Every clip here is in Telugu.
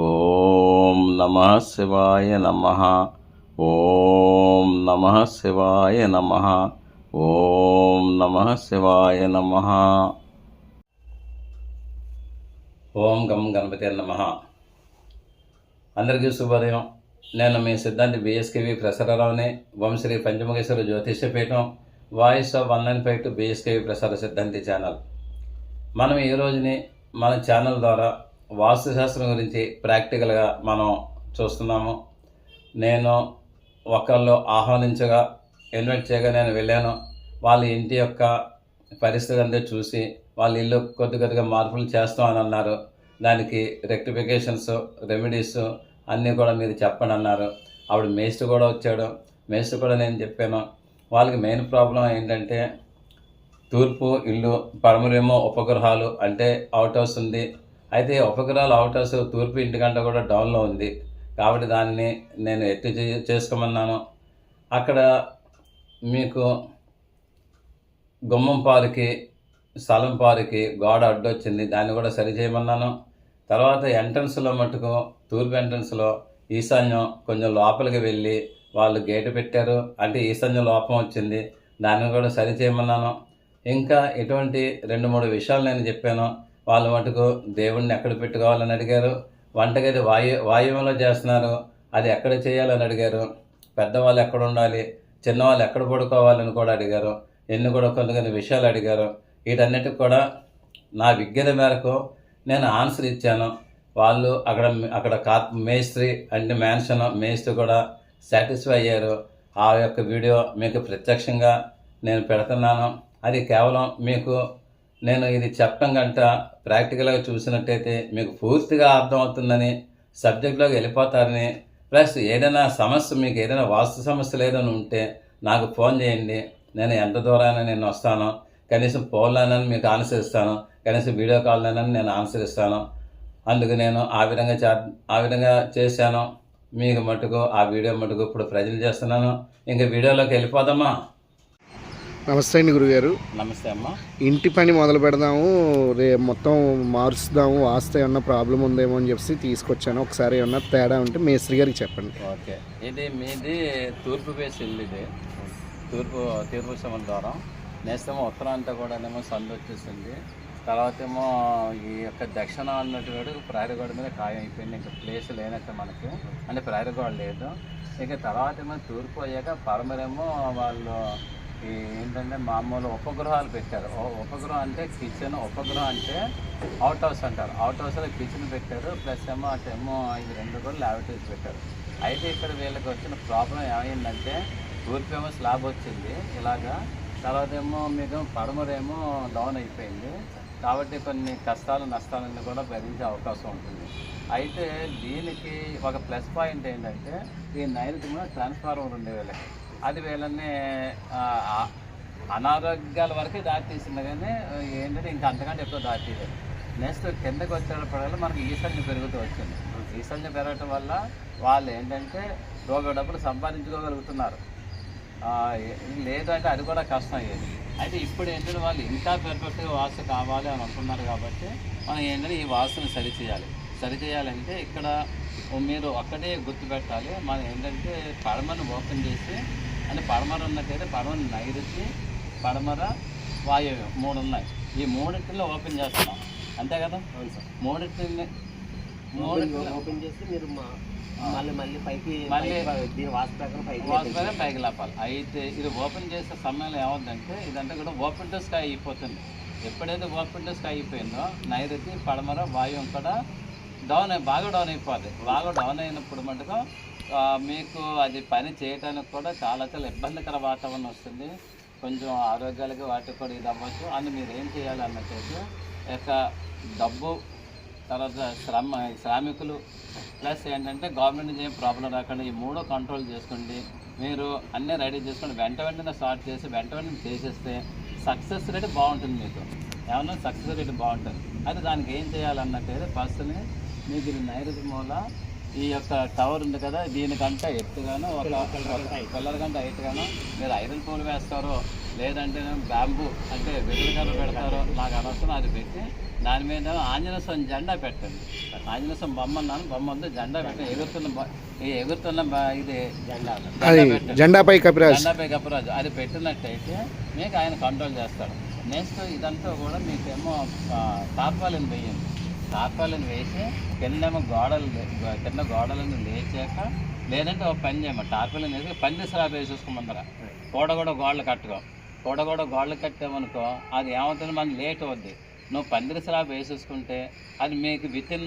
ఓం నమ శివాయ నమ. ఓం నమ శివాయ నమ. ఓం నమ శివాయ నమ. ఓం గం గణపతి నమ. అందరికీ శుభోదయం. నేను మీ సిద్ధాంతి బిఎస్కేవి ప్రసారరావుని వంశ్రీ పంచముఖేశ్వర జ్యోతిష్యపీఠం voice of one nine five two BSKV ప్రసార సిద్ధాంతి ఛానల్. మనం ఈ రోజుని మన ఛానల్ ద్వారా వాస్తుశాస్త్రం గురించి ప్రాక్టికల్గా మనం చూస్తున్నాము. నేను ఒకళ్ళు ఆహ్వానించగా ఇన్వైట్ చేయగా నేను వెళ్ళాను. వాళ్ళ ఇంటి యొక్క పరిస్థితి అంతా చూసి వాళ్ళ ఇల్లు కొద్ది కొద్దిగా మార్పులు చేస్తాం అని అన్నారు. దానికి రెక్టిఫికేషన్స్ రెమెడీస్ అన్నీ కూడా మీరు చెప్పండి అన్నారు. ఆవిడ మేస్ట్ కూడా వచ్చాడు. మేస్ట్ కూడా నేను చెప్పాను. వాళ్ళకి మెయిన్ ప్రాబ్లం ఏంటంటే తూర్పు ఇల్లు పడమరేమో ఉపగ్రహాలు అంటే అవుట్ హౌస్ ఉంది. అయితే ఉపగ్రహాలు అవకాశం హౌస్ తూర్పు ఇంటికంటే కూడా డౌన్లో ఉంది. కాబట్టి దాన్ని నేను ఎత్తి చే- చేసుకోమన్నాను. అక్కడ మీకు గుమ్మం పారుకి స్థలం పారుకి గోడ అడ్డొచ్చింది దాన్ని కూడా సరి చేయమన్నాను. తర్వాత ఎంట్రన్స్లో మటుకు తూర్పు ఎంట్రన్స్లో ఈశాన్యం కొంచెం లోపలికి వెళ్ళి వాళ్ళు గేటు పెట్టారు. అంటే ఈశాన్యం లోపం వచ్చింది. దాన్ని కూడా సరి చేయమన్నాను. ఇంకా ఇటువంటి రెండు మూడు విషయాలు నేను చెప్పాను. వాళ్ళు మటుకు దేవుణ్ణి ఎక్కడ పెట్టుకోవాలని అడిగారు. వంటగది వాయు వాయువంలో చేస్తున్నారు. అది ఎక్కడ చేయాలని అడిగారు. పెద్దవాళ్ళు ఎక్కడ ఉండాలి? చిన్నవాళ్ళు ఎక్కడ పడుకోవాలని కూడా అడిగారు. ఎన్ని కూడా కొన్ని కొన్ని విషయాలు అడిగారు. వీటన్నిటికి కూడా నా విజ్ఞత మేరకు నేను ఆన్సర్ ఇచ్చాను. వాళ్ళు అక్కడ అక్కడ కా మేస్త్రి అంటే మ్యాన్షన్ మేస్త్రి కూడా సాటిస్ఫై అయ్యారు. ఆ యొక్క వీడియో మీకు ప్రత్యక్షంగా నేను పెడుతున్నాను. అది కేవలం మీకు నేను ఇది చెప్పడం కంట ప్రాక్టికల్గా చూసినట్టయితే మీకు పూర్తిగా అర్థమవుతుందని సబ్జెక్ట్లోకి వెళ్ళిపోతారని ప్లస్ ఏదైనా సమస్య మీకు ఏదైనా వాస్తు సమస్యలు ఏదైనా ఉంటే నాకు ఫోన్ చేయండి. నేను ఎంత దూరాన నేను వస్తాను. కనీసం ఫోన్లోనని మీకు ఆన్సర్ ఇస్తాను. కనీసం వీడియో కాల్లోనని నేను ఆన్సర్ ఇస్తాను. అందుకు నేను ఆ విధంగా చే ఆ విధంగా చేశాను. మీకు మటుకు ఆ వీడియో మటుకు ఇప్పుడు ప్రజలు చేస్తున్నాను. ఇంకా వీడియోలోకి వెళ్ళిపోదామా నమస్తే అండి గురుగారు. నమస్తే అమ్మా. ఇంటి పని మొదలు పెడదాము రే మొత్తం మారుస్తాము వాస్తే ఏమన్నా ప్రాబ్లం ఉందేమో అని చెప్పి తీసుకొచ్చాను. ఒకసారి ఏమన్నా తేడా ఉంటే మేస్త్రి గారికి చెప్పండి. ఓకే. ఇది మీది తూర్పు బేస్ ఇల్లు ఇది. తూర్పు తూర్పు సముద్రం నేస్తేమో ఉత్తరం అంతా కూడానేమో సందు వచ్చేసింది. తర్వాత ఏమో ఈ యొక్క దక్షిణ అన్నటువంటి ప్రహరీ గోడ మీద ఖాయం అయిపోయింది. ఇంకా ప్లేస్ లేనట్టు మనకి. అంటే ప్రహరీ గోడ లేదు. ఇక తర్వాత ఏమో తూర్పు అయ్యాక పరమరేమో వాళ్ళు ఏంటంటే మామూలు ఉపగ్రహాలు పెట్టారు. ఉపగ్రహం అంటే కిచెన్ ఉపగ్రహం అంటే అవుట్ హౌస్ అంటారు. అవుట్ హౌస్లో కిచెన్ పెట్టారు ప్లస్ ఏమో అటేమో ఇది రెండు కూడా ల్యాబరేటరీస్ పెట్టారు. అయితే ఇక్కడ వీళ్ళకి వచ్చిన ప్రాబ్లం ఏమైందంటే తూర్పు స్లాబ్ వచ్చింది ఇలాగా. తర్వాత ఏమో మీకు పడమరేమో డౌన్ అయిపోయింది. కాబట్టి కొన్ని కష్టాలు నష్టాలన్నీ కూడా భరించే అవకాశం ఉంటుంది. అయితే దీనికి ఒక ప్లస్ పాయింట్ ఏంటంటే ఈ నైరుతిలో ట్రాన్స్ఫార్మర్ ఉండే వీళ్ళకి. అది వీళ్ళని అనారోగ్యాల వరకే దారి తీసింది కానీ ఏంటంటే ఇంకా అంతకంటే ఎక్కువ దారి తీయలేదు నెక్స్ట్ కిందకి వచ్చేటప్పటికల్లా మనకి ఈశాన్యం పెరుగుతూ వచ్చింది. ఈశాన్యం పెరగటం వల్ల వాళ్ళు ఏంటంటే రూపాయి డబ్బులు సంపాదించుకోగలుగుతున్నారు. లేదంటే అది కూడా కష్టం అయ్యేది. అయితే ఇప్పుడు ఏంటంటే వాళ్ళు ఇంకా పెర్ఫెక్ట్గా వాస్తు కావాలి అని అనుకున్నారు కాబట్టి మనం ఏంటంటే ఈ వాస్తుని సరి చేయాలి. సరి చేయాలంటే ఇక్కడ మీరు ఒక్కటే గుర్తుపెట్టాలి. మనం ఏంటంటే పడమను ఓపెన్ చేసి అంటే పడమర ఉన్నట్టయితే పడమర నైరుతి పడమర వాయువ్యం మూడు ఉన్నాయి. ఈ మూడింటిలో ఓపెన్ చేస్తున్నాం. అంతే కదా? మూడింటిని మూడింటిలో ఓపెన్ చేసి మీరు మళ్ళీ మళ్ళీ పైకి మళ్ళీ దీని పైకి పైకి లేపాలి. అయితే ఇది ఓపెన్ చేసే సమయంలో ఏమవుతుందంటే ఇదంతా కూడా ఓపెన్ టు స్కై అయిపోతుంది. ఎప్పుడైతే ఓపెన్ టు స్కై అయిపోయిందో నైరుతి పడమర వాయువు కూడా డౌన్ బాగా డౌన్ అయిపోద్ది బాగా డౌన్ అయినప్పుడు మటుకు మీకు అది పని చేయడానికి కూడా చాలా చాలా ఇబ్బందికర వాతావరణం వస్తుంది. కొంచెం ఆరోగ్యాలకి వాటికి కూడా ఇది అవ్వచ్చు. అని మీరు ఏం చేయాలి అన్నట్టు యొక్క డబ్బు తర్వాత శ్రమ శ్రామికులు ప్లస్ ఏంటంటే గవర్నమెంట్ నుంచి ఏం ప్రాబ్లం రాకుండా ఈ మూడో కంట్రోల్ చేసుకోండి. మీరు అన్నీ రెడీ చేసుకొని వెంట వెంటనే స్టార్ట్ చేసి వెంట వెంటనే చేసేస్తే సక్సెస్ రేట్ బాగుంటుంది మీకు. ఏమన్నా సక్సెస్ రేట్ బాగుంటుంది. అయితే దానికి ఏం చేయాలన్నట్టయితే ఫస్ట్ని మీకు ఇది నైరుతి మూల ఈ యొక్క టవర్ ఉంది కదా దీనికంటే ఎత్తుగాను ఒక పిల్లల కంటే హైట్గాను మీరు ఐరన్ పూలు వేస్తారో లేదంటే బ్యాంబూ అంటే వెదురుకర్ర పెడతారో నాకు అనవసరం అది పెట్టి దాని మీద ఆంజనేయ స్వామి జెండా పెట్టండి. ఆంజనేయ స్వామి బొమ్మ అన్నాను బొమ్మ ఉంది జెండా పెట్టి ఎగురుతున్న ఎగురుతున్న బ- ఇది జెండా జెండాపై కపిరాజ్. జెండాపై గప్పరాజు అది పెట్టినట్టయితే మీకు ఆయన కంట్రోల్ చేస్తాడు. నెక్స్ట్ ఇదంతా కూడా మీకేమో తార్పాలిని వేయండి తార్పాలిని వేసి కిందేమో గోడలు కింద గోడలను లేచాక లేదంటే ఒక పని చేయమ టార్పాలిని వేసి పంది స్లాబ్ వేసేసుకోమందర కూడ కూడా గోడలు కట్టుకో. కూడ కూడా గోడలు కట్టామనుకో అది ఏమవుతుంది? మనం లేట్ అవుద్ది. నువ్వు పందిరి స్లాబ్ వేసేసుకుంటే అది మీకు విత్ ఇన్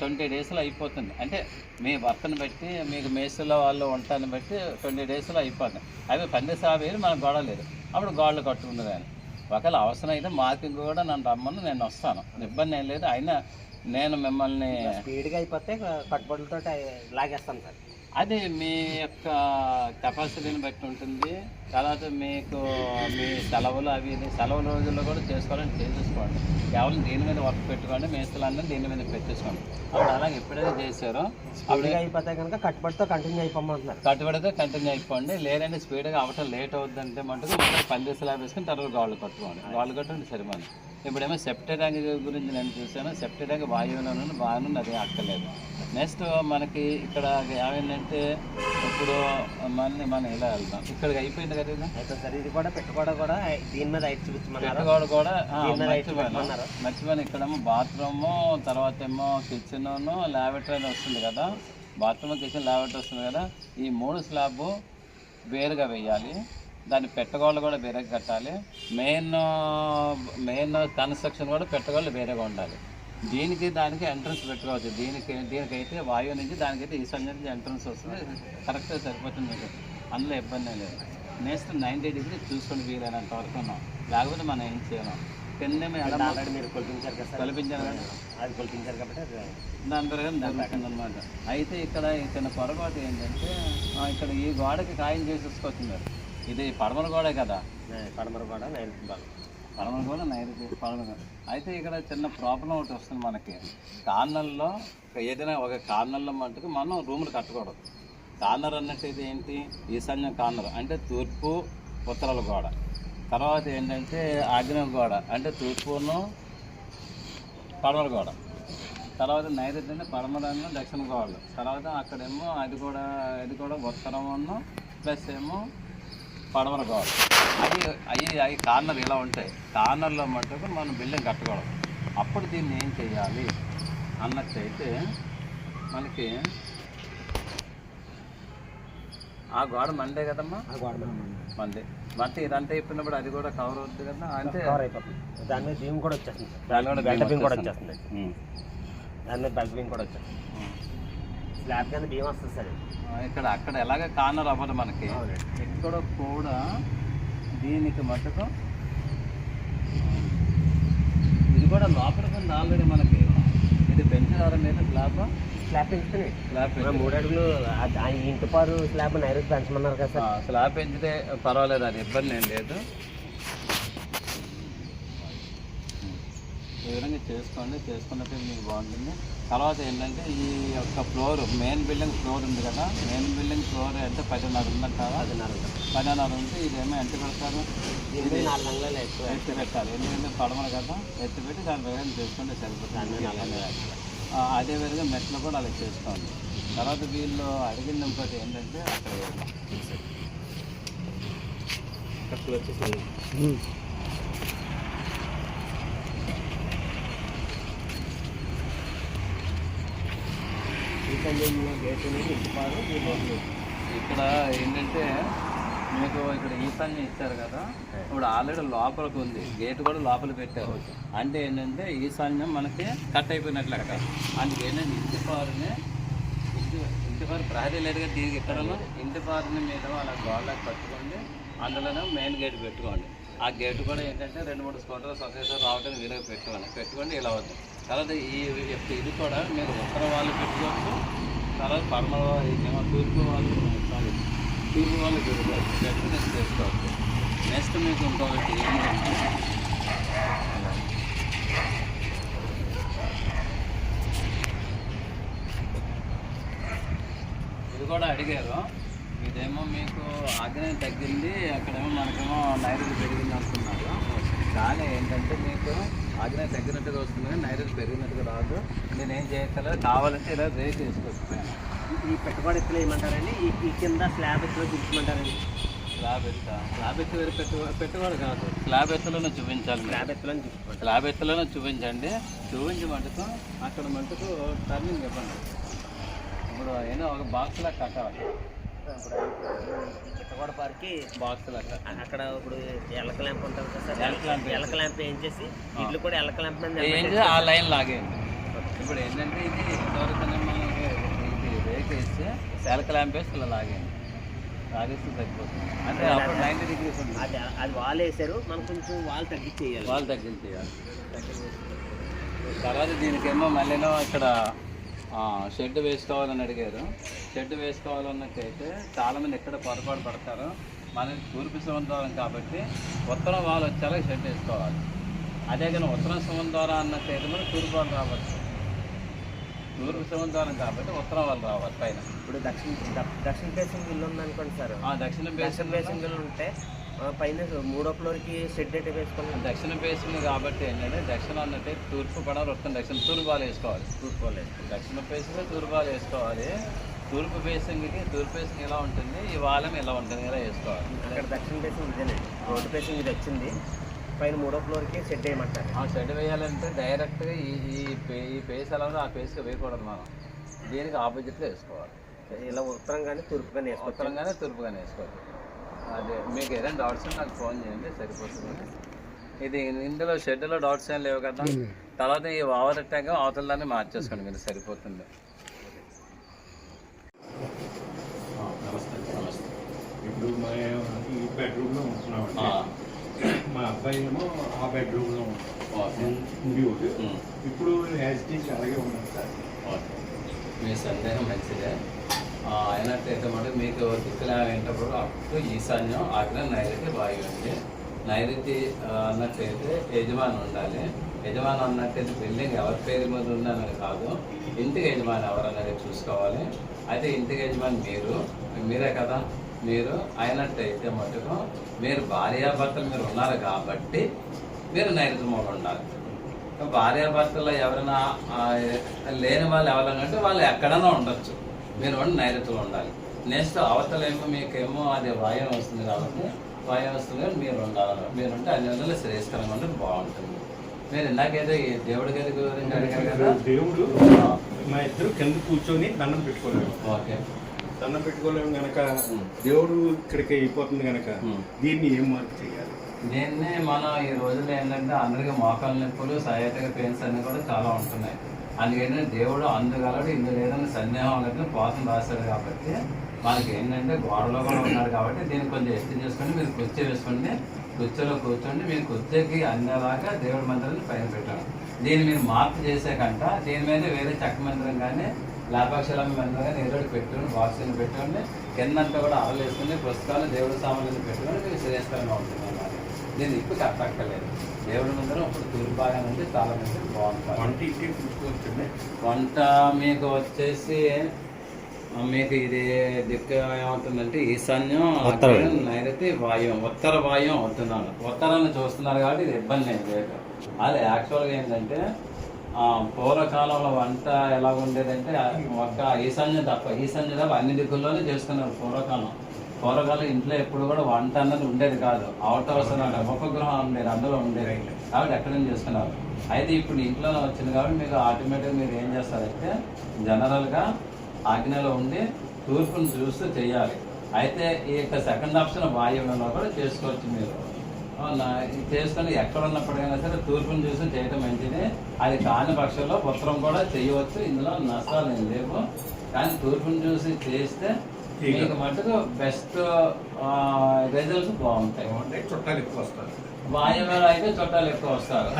ట్వంటీ డేస్లో అయిపోతుంది. అంటే మీ వర్క్ని బట్టి మీకు మేసులో వాళ్ళు ఉంటాన్ని బట్టి ట్వంటీ డేస్లో అయిపోతుంది. అవి పందిరి స్లాబ్ వేసి మనకు గోడ లేదు. అప్పుడు గోడలు కట్టుకుంది కానీ ఒకవేళ అవసరం అయితే మార్కింగ్ కూడా నన్ను రమ్మని నేను వస్తాను. ఇబ్బంది ఏం లేదు. అయినా నేను మిమ్మల్ని స్పీడ్గా అయిపోతే కట్టుబడులతో లాగేస్తాను సార్. అది మీ యొక్క కెపాసిటీని బట్టి ఉంటుంది. తర్వాత మీకు మీ సెలవులు అవి సెలవు రోజుల్లో కూడా చేసుకోవాలని చేసేసుకోండి కేవలం దీని మీద వర్క్ పెట్టుకోండి మేస్తులందరూ దీని మీద పెట్టేసుకోండి. అప్పుడు అలాగే ఎప్పుడైతే చేశారో అప్పుడు స్పీడ్గా అయిపోతే కనుక కట్టుబడితో కంటిన్యూ అయిపోమంటున్నారు. కట్టుబడితే కంటిన్యూ అయిపోండి. లేదంటే స్పీడ్గా అవటం లేట్ అవుద్దంటే మటుకు స్లాబ్ వేసుకుని తర్వాత గాళ్ళు కట్టుకోండి. గాళ్ళు కట్టండి సరిపోయింది ఇప్పుడేమో సెప్టీ ట్యాంక్ గురించి నేను చూసాను సెప్టీ ట్యాంక్ వాయువులోనూ బాగానే అది అక్కర్లేదు నెక్స్ట్ మనకి ఇక్కడ ఏమైందంటే ఇప్పుడు మన మనం ఇలా వెళ్దాం? ఇక్కడికి అయిపోయింది కదా అయితే సార్ ఇది కూడా పెట్టుకోవడం కూడా దీని మీద చూపించమన్నారు. పెట్టుకోవడం కూడా మర్చిపోయాను. మర్చిపోయాను. ఇక్కడేమో బాత్రూము తర్వాత ఏమో కిచెన్ ల్యాబరేటరీ అని వస్తుంది కదా. బాత్రూమ్ కిచెన్ ల్యాబరేటరీ వస్తుంది కదా. ఈ మూడు స్లాబ్ వేరుగా వేయాలి. దాని పెట్టగోళ్ళు కూడా వేరేగా కట్టాలి. మెయిన్ మెయిన్ కన్స్ట్రక్షన్ కూడా పెట్టగోళ్ళు వేరేగా ఉండాలి. దీనికి దానికి ఎంట్రన్స్ పెట్టుకోవచ్చు. దీనికి దీనికైతే వాయువు నుంచి దానికైతే ఈశాన్య నుంచి ఎంట్రన్స్ వస్తుంది. కరెక్ట్గా సరిపోతుంది మీకు. అందులో ఇబ్బంది లేదు. నెక్స్ట్ నైంటీ డిగ్రీ చూసుకొని వీలైనంత వరకు ఉన్నాం. లేకపోతే మనం ఏం చేయలేం. ఆల్రెడీ మీరు కొలిపించారు కదా కదా. అది కొలిపించారు కాబట్టి అది దాని ప్రకారం జరుగుతుంది అనమాట అయితే ఇక్కడ ఇక్కడ పొరపాటు ఏంటంటే ఇక్కడ ఈ గోడకి ఖాయం చేసేసుకొస్తున్నారు ఇది పడమర గోడే కదా? పడమర కూడా నైరుతి భాగం పడమర గోడ. నైరుతి పడమర అయితే ఇక్కడ చిన్న ప్రాబ్లం ఒకటి వస్తుంది మనకి. కార్నర్లో ఏదైనా ఒక కార్నర్లో మట్టుకు మనం రూములు కట్టకూడదు. కార్నర్ అన్నట్టు ఇది ఏంటి? ఈశాన్యం కార్నర్ అంటే తూర్పు ఉత్తరాల గోడ. తర్వాత ఏంటంటే ఆగ్నేయ గోడ అంటే తూర్పును పడమర గోడ. తర్వాత నైరుతి పడమరను దక్షిణ గోడలు. తర్వాత అక్కడేమో అది కూడా అది కూడా ఉత్తరమును ప్లస్ ఏమో పడమర గోడ అది అవి అవి కార్నర్ ఇలా ఉంటాయి. కార్నర్లో మటుకు మనం బిల్డింగ్ కట్టకూడదు అప్పుడు దీన్ని ఏం చేయాలి? అన్నట్టయితే మనకి ఆ గోడ మందే కదమ్మా? ఆ గోడ మీద. మందే. ఇదంతా చెప్పినప్పుడు అది కూడా కవర్ అవుతుంది కదా అంటే కవర్ అయిపోతుంది. దాని మీద భీమ్ కూడా వచ్చేస్తుంది. దాని కూడా బెల్ట్ భీమ్ కూడా వచ్చేస్తుంది. దాని మీద బెల్ట్ భీమ్ కూడా వచ్చేస్తుంది. స్లాబ్ కింద భీమ్ వస్తుంది సార్. ఇక్కడ అక్కడ ఎలాగ కార్నర్ అవ్వదు మనకి. ఇక్కడ కూడా దీనికి మటుకు ఇది కూడా లోపలికి ఉంది ఆల్రెడీ మనకి ఇది పెంచినారా మీద స్లాబ్ స్లాబ్ పెంచుతున్నాయి స్లాబ్ మూడు అడుగులు ఇంటి పారు స్లాబ్ నైరుతి పెంచమన్నారు కదా స్లాబ్ పెంచితే పర్వాలేదు అది ఇబ్బంది ఏం లేదు. ఈ విధంగా చేసుకోండి. చేసుకున్నట్టు మీకు బాగుంటుంది. తర్వాత ఏంటంటే ఈ యొక్క ఫ్లోర్ మెయిన్ బిల్డింగ్ ఫ్లోర్ ఉంది కదా. మెయిన్ బిల్డింగ్ ఫ్లోర్ అంటే పదిన్నర ఉందంటారా పదిన్నర పదిన్నర ఉంటే ఇదేమో ఎంత పెడతారు? ఇది ఎత్తి పెట్టాలి. ఎందుకంటే పడమలు కదా. ఎత్తి పెట్టి దాని వేగం చేసుకుంటే సరిపోతుంది. అదే విధంగా మెట్లు కూడా అలా చేసుకోండి. తర్వాత వీళ్ళు అడిగిన ఇంకోటి ఏంటంటే అక్కడ ఖర్చులు వచ్చేసి ఉమ్. ఈ సంజయ్ గేట్ అనేది ఇంటి పారు ఈ లోపల ఇక్కడ ఏంటంటే మీకు ఇక్కడ ఈశాన్యం ఇచ్చారు కదా. ఇప్పుడు ఆల్రెడీ లోపలికి ఉంది. గేట్ కూడా లోపల పెట్టారు. అంటే ఏంటంటే ఈశాన్యం మనకి కట్ అయిపోయినట్లు అక్కడ అందుకే ఏంటంటే ఇంటి పారుని ఇంటి ఇంటి పారు ప్రహరీ లేదుగా దీనికి ఇక్కడ ఇంటి పారుని మీద అలా గోడలకు కట్టుకోండి అందులోనే మెయిన్ గేట్ పెట్టుకోండి. ఆ గేట్ కూడా ఏంటంటే రెండు మూడు స్కూటర్స్ ఒకేసారి రావడానికి వీలుగా పెట్టుకోండి. పెట్టుకోండి ఇలా అవుతుంది తర్వాత ఈ యొక్క ఇది కూడా మీరు ఉత్తర వాళ్ళు పెట్టుకోవచ్చు తర్వాత పడమర ఏమో తూర్పు వాళ్ళు సారీ తూర్పు వాళ్ళు పెట్టుకోవచ్చు నెక్స్ట్ చేసుకోవచ్చు. నెక్స్ట్ మీకు ఇంకొకటి ఇది కూడా అడిగారు. ఇదేమో మీకు ఆగ్రహం తగ్గింది అక్కడేమో మనకేమో నైరుతి పెరిగింది అనుకున్నారు కానీ ఏంటంటే మీకు ఆగ్రహం తగ్గినట్టుగా వస్తుంది కానీ నైరుతి పెరిగినట్టుగా రాదు. నేను ఏం చేయగలరు కావాలంటే ఇలా రేట్ వేసుకోవచ్చు పైన ఈ పెట్టుబడి ఎత్తులు ఏమంటారండి ఈ ఈ కింద స్లాబ్ ఎత్తులో చూపించమంటారండి? స్లాబ్ ఎత్తా స్లాబ్ ఎత్తు వేరే పెట్టు పెట్టుబడి కాదు. స్లాబ్ ఎత్తులోనే చూపించాలి. స్లాబ్ ఎత్తులో చూపించమంటారు. స్లాబ్ ఎత్తులోనే చూపించండి. చూపించి మటుకు అక్కడ మటుకు టర్నింగ్ ఇవ్వండి. ఇప్పుడు ఏదో ఒక బాక్స్ లా కట్టాలి. పెట్టుబడి పార్కి బాక్స్ లా కట్టాలి అక్కడ. ఇప్పుడు ఎలక ల్యాంప్ ఉంటుంది కదా సార్? ఎలక ల్యాంప్ ఎలక ల్యాంప్ ఏం చేసి ఇట్లు కూడా ఎలక ల్యాంప్ మీద ఆ లైన్ లాగేయండి ఇప్పుడు ఏంటంటే ఇది ఇంతవరకు ఇది రేక్ వేస్తే సెల్ క్లాంప్ వేసి ఇలా లాగేయండి లాగేస్తే సరిపోతుంది. అంటే అప్పుడు నైంటీ డిగ్రీస్ ఉంది అది అది వాల్ వేసారు మనం కొంచెం వాల్ తగ్గించేయాలి. వాళ్ళు తగ్గించేయాలి. తర్వాత దీనికేమో మళ్ళీనో ఇక్కడ షెడ్ వేసుకోవాలని అడిగారు. షెడ్ వేసుకోవాలన్నట్టయితే చాలామంది ఎక్కడ పొరపాటు పడతారు. మనకి తూర్పు సముద్రం కాబట్టి ఉత్తరం వాళ్ళు వచ్చేలా షెడ్ వేసుకోవాలి. అదే కానీ ఉత్తరం సముద్రం అన్నట్టయితే మనం తూర్పు వాళ్ళు రావచ్చు. తూర్పు సముద్రం కాబట్టి ఉత్తరం వాళ్ళు రావాలి పైన. ఇప్పుడు దక్షిణ దక్షిణ ఫేసింగ్ ఇల్లు ఉంది అనుకోండి సార్. ఆ దక్షిణ బేసిన్ ఫేసింగ్ ఇల్లు ఉంటే పైన మూడో ఫ్లోర్కి షెడ్ అయితే వేసుకుని దక్షిణ బేసిన్ కాబట్టి ఏంటంటే దక్షిణ అన్నట్టే తూర్పు పడ ఉత్తరం దక్షిణ తూర్పు బాలు వేసుకోవాలి. చూసుకోలేదు దక్షిణ ఫేసింగ్ తూర్పు బాలు వేసుకోవాలి. తూర్పు ఫేసింగ్కి తూర్పు ఫేసింగ్ ఎలా ఉంటుంది? ఈ వాలం ఎలా ఉంటుంది? ఇలా వేసుకోవాలి? అక్కడ దక్షిణ ఫేసింగ్ ఇదేనండి. రోడ్డు ఫేసింగ్ ఇది వచ్చింది. పైన మూడో ఫ్లోర్కి షెడ్ వేయమంటారు. ఆ షెడ్ వేయాలంటే డైరెక్ట్గా ఈ ఈ పే ఈ పేస్ ఎలా ఉందో ఆ పేస్గా వేయకూడదు మనం. దీనికి ఆపోజిట్లో వేసుకోవాలి. ఇలా ఉత్తరం కానీ తూర్పు కానీ వేసుకోవచ్చు. ఉత్తరంగానే తూర్పుగానే వేసుకోవాలి. అదే మీకు ఏదైనా డౌట్స్ ఉంటే నాకు ఫోన్ చేయండి సరిపోతుంది. ఇది ఇందులో షెడ్లో డౌట్స్ ఏం లేవు కదా. తర్వాత ఈ ఓవర్ అటాక్ అవతల దాన్ని మార్చేసుకోండి మీరు సరిపోతుంది. నమస్తే నమస్తే. ఇప్పుడు ఈ బెడ్రూమ్లో ఉంటున్నామండి. మా అబ్బాయి ఏమో ఆ బెడ్రూమ్లో ఉండేవాడు ఇప్పుడు యాజ్ టీచ్ అలాగే ఉన్నాం సార్. మీ సందేహం మంచిదే. అయినట్టయితే మరి మీకు దిక్కులా ఏంటప్పుడు అప్పుడు ఈశాన్యం ఆగ్ర నైరుతి వాయువు అండి నైరుతి అన్నట్లయితే అన్నట్టయితే యజమాని ఉండాలి. యజమాని అన్నట్టయితే బిల్డింగ్ ఎవరి పేరు మీద ఉందన్నది కాదు. ఇంటికి యజమాని ఎవరన్నది చూసుకోవాలి. అయితే ఇంటికి యజమాని మీరు మీరే కదా? మీరు అయినట్టయితే మటుకు మీరు భార్యాభర్తలు మీరు ఉన్నారు కాబట్టి మీరు నైరుతి మూడు ఉండాలి. భార్యాభర్తల్లో ఎవరైనా లేని వాళ్ళు ఎవరైనా అంటే వాళ్ళు ఎక్కడైనా ఉండొచ్చు. మీరు నైరుతిలో ఉండాలి. నెక్స్ట్ అవతలేమో మీకేమో అది వాయువు వస్తుంది కాబట్టి వాయువు వస్తుంది కాబట్టి మీరు ఉండాలి. మీరు ఉంటే అన్ని విధాలు శ్రేయస్కరంగా ఉంటే బాగుంటుంది. మీరు ఇందాకేదో ఈ దేవుడి గది గురించి అడిగారు కదా? దేవుడు మా ఇద్దరు కింద కూర్చొని దండం పెట్టుకోలేము. ఓకే. దండం పెట్టుకోలేము గనక దేవుడు ఇక్కడికి అయిపోతుంది ఉమ్. దీన్ని ఏం మార్పు చేయాలి? దీన్ని మనం ఈ రోజుల్లో ఏంటంటే అందరికీ మోకాళ్ళ నొప్పులు సహాయతగా పెయిన్స్ అన్ని కూడా చాలా ఉంటున్నాయి. అందుకనే దేవుడు అందుగలడు ఇందులో లేదని సందేహం అనేది కోసం రాశాడు కాబట్టి మనకి ఏంటంటే గోడలో కూడా ఉన్నారు కాబట్టి దీన్ని కొంచెం ఎత్తి చేసుకొని మీరు కుర్చీ వేసుకోండి కుర్చీలో కూర్చోండి మీరు కుర్చీకి అందేలాగా దేవుడి మందిరాన్ని పైన పెట్టాను దీన్ని మీరు మార్పు చేసే కంట దీని మీద వేరే చక్క మందిరం కానీ లాభాక్షలం మందిరం కానీ ఏదో పెట్టుకుని బాక్సులను పెట్టుకోండి కిందంతా కూడా అరలు వేసుకుని పుస్తకాలు దేవుడి సామాన్లు పెట్టుకొని మీరు శ్రేష్టంగా ఉంటుంది అన్నమాట దీన్ని ఇప్పుడు కట్టక్కర్లేదు దేవుడి మందిరం ఇప్పుడు తూర్పు భాగం నుంచి చాలా మంది బాగుంటారు. వంట ఇంటికి చూసుకోవచ్చండి వంట మీకు వచ్చేసి మీకు ఇది దిక్కు ఏమవుతుందంటే ఈశాన్యం నైరుతి వాయువం ఉత్తర వాయువం అవుతున్నాను. ఉత్తరాన్ని చూస్తున్నారు కాబట్టి ఇది ఇబ్బంది ఏం లేదు. అది యాక్చువల్గా ఏంటంటే ఆ, పూర్వకాలంలో వంట ఎలా ఉండేదంటే ఆ, ఒక్క ఈశాన్యం తప్ప ఈశాన్యం తప్ప అన్ని దిక్కుల్లోనే చేసుకున్నారు పూర్వకాలం. పూర్వకాలం ఇంట్లో ఎప్పుడు కూడా వంట అన్నది ఉండేది కాదు. అవుట్ హౌస్ అన్నమాట ఉపగ్రహం ఉండేది అందులో ఉండేది. కాబట్టి ఎక్కడ నుంచి చేసుకున్నారు. అయితే ఇప్పుడు ఇంట్లో వచ్చింది కాబట్టి మీకు ఆటోమేటిక్గా మీరు ఏం చేస్తారంటే జనరల్గా ఆజ్ఞలో ఉండి తూర్పును చూస్తూ చేయాలి. అయితే ఈ యొక్క సెకండ్ ఆప్షన్ వాయువులో కూడా చేసుకోవచ్చు మీరు. చేసుకొని ఎక్కడ ఉన్నప్పటికైనా సరే తూర్పును చూసి చేయటం మంచిది. అది కాని పక్షంలో ఉత్తరం కూడా చేయవచ్చు. ఇందులో నష్టాలు ఏం లేవు. కానీ తూర్పుని చూసి చేస్తే. మీకు మటుకు బెస్ట్ రిజల్ట్స్ బాగుంటాయి. చుట్టాలు ఎక్కువ వస్తారు. వాయువ్యాలు అయితే చుట్టాలు ఎక్కువ వస్తారు.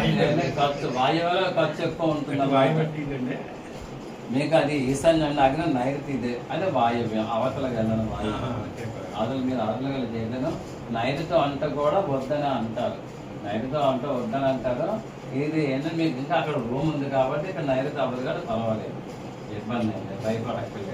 ఖర్చు వాయువ్యాల ఖర్చు ఎక్కువ ఉంటుంది మీకు అది ఈశాన్యం అగ్ని నైరుతి ఇదే. అదే వాయువ్యం అవతలకు వెళ్ళడం వాయువ్యం. అసలు మీరు అవతలకి చేయలేదు నైరుతి అంట కూడా వద్దని అంటారు. నైరుతి అంట వద్దని అంటారు. ఇది ఏంటంటే మీకు ఇంకా అక్కడ రూమ్ ఉంది కాబట్టి ఇక్కడ నైరుతి అవ్వదు కాబట్టి పర్వాలేదు. ఇబ్బంది లేదు. భయపడక్కర్లేదు.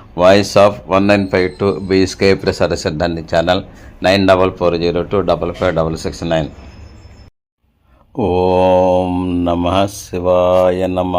voice of one nine five two BSK ప్రసాద సిద్ధాంతి channel nine double four zero two double five double six nine. ఓం నమ శివాయ నమ.